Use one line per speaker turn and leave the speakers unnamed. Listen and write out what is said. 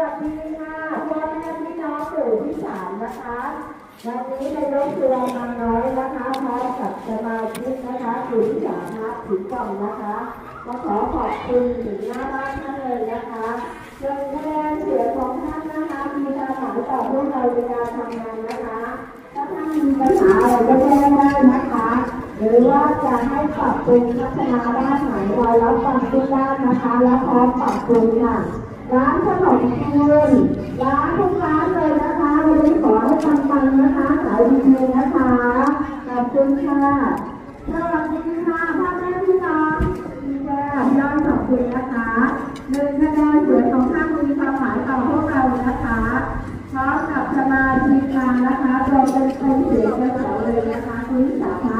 วัสดีค่ะพ่อแม่พี่น้องสู่ที่สามนะคะวันนี้ในรถตัวมัณน้อยนะคะพร้อมกับสมาชิกนะคะกลุ่มสามนะถึงกล่องนะคะมาขอขอบคุณถึงหน้าบ้านท่านเลยนะคะจนคะแนนเสียงของท่านนะคะมีการหมายต่อพวกเราในการทำงานนะคะถ้าท่านมีปัญหาอะไรก็แจ้งได้นะคะ หรือว่าจะให้ปรับปรุงพัฒนาด้านไหนเรารับฟังทุกด้านนะคะและพร้อมปรับปรุงค่ะ ร้านขนมจีนร้านทุกร้านเลยนะคะวันนี้ขอให้ปังๆนะคะขายดีๆนะคะขอบคุณค่ะสวัสดีค่ะพ่อแม่พี่น้องพี่แก้วพี่น้องขอบคุณนะคะหนึ่งคะแนนเสียงของท่านมีความหมายต่อพวกเรานะคะพร้อมกับสมาชิกมานะคะเราเป็นคนเสียงกันเลยนะคะคุณสาพัฒน์